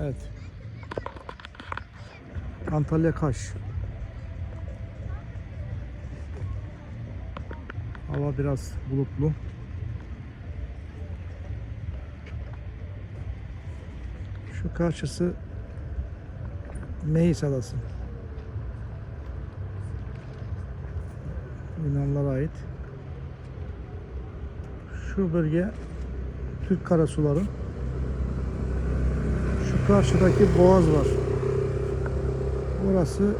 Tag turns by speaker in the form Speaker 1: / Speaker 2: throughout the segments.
Speaker 1: Evet. Antalya Kaş. Hava biraz bulutlu. Şu karşısı Meis Adası. Yunanlara ait. Şu bölge Türk karasuları. Karşıdaki boğaz var. Burası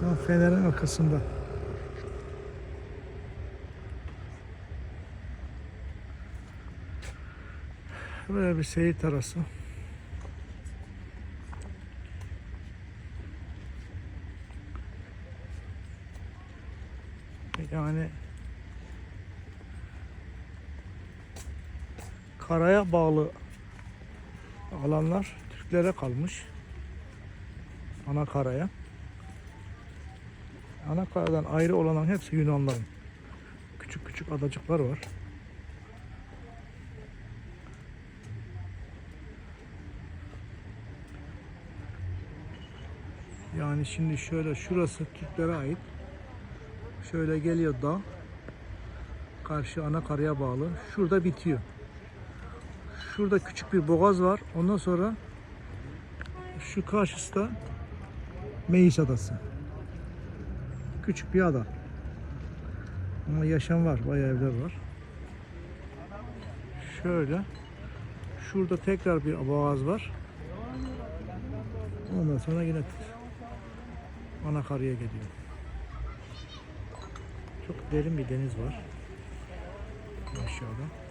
Speaker 1: tam fenerin arkasında. Böyle bir seyir terası. Yani karaya bağlı alanlar Türklere kalmış. Ana karaya. Ana karadan ayrı olanların hepsi Yunanların. Küçük küçük adacıklar var. Yani şimdi şöyle şurası Türklere ait. Şöyle geliyor dağ. Karşı ana karaya bağlı. Şurada bitiyor. Şurada küçük bir boğaz var. Ondan sonra şu karşısı da Meis Adası. Küçük bir ada. Ama yaşam var. Bayağı evler var. Şöyle. Şurada tekrar bir boğaz var. Ondan sonra yine ana karaya geliyor. Çok derin bir deniz var. Aşağıda.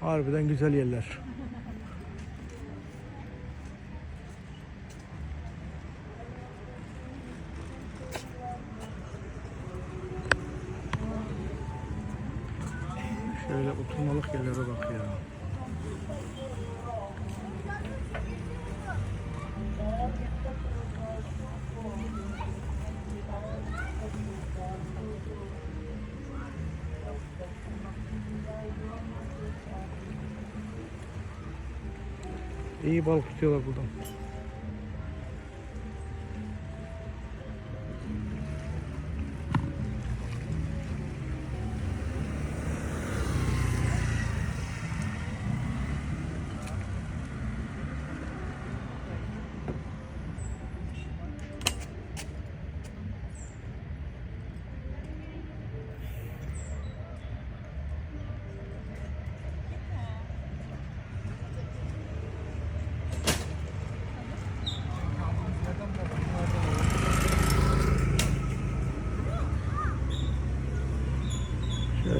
Speaker 1: Harbiden güzel yerler. Şöyle oturmalık yerlere bak ya. İyi balık tutuyorlar buradan.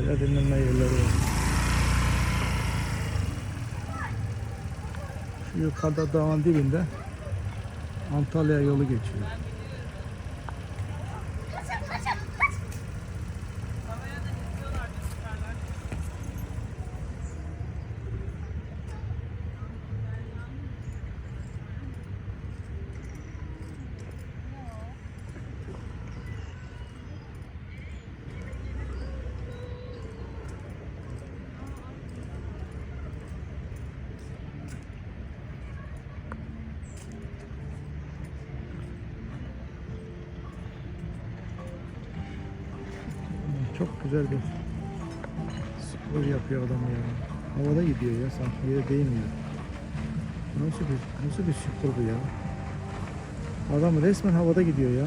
Speaker 1: Şöyle dinlenme yerleri var. Şu yukarıda dağın dibinde Antalya yolu geçiyor. Çok güzel bir spor yapıyor adam ya. Havada gidiyor ya sanki yere değmiyor. Nasıl bir nasıl bir spor bu ya? Adam resmen havada gidiyor ya.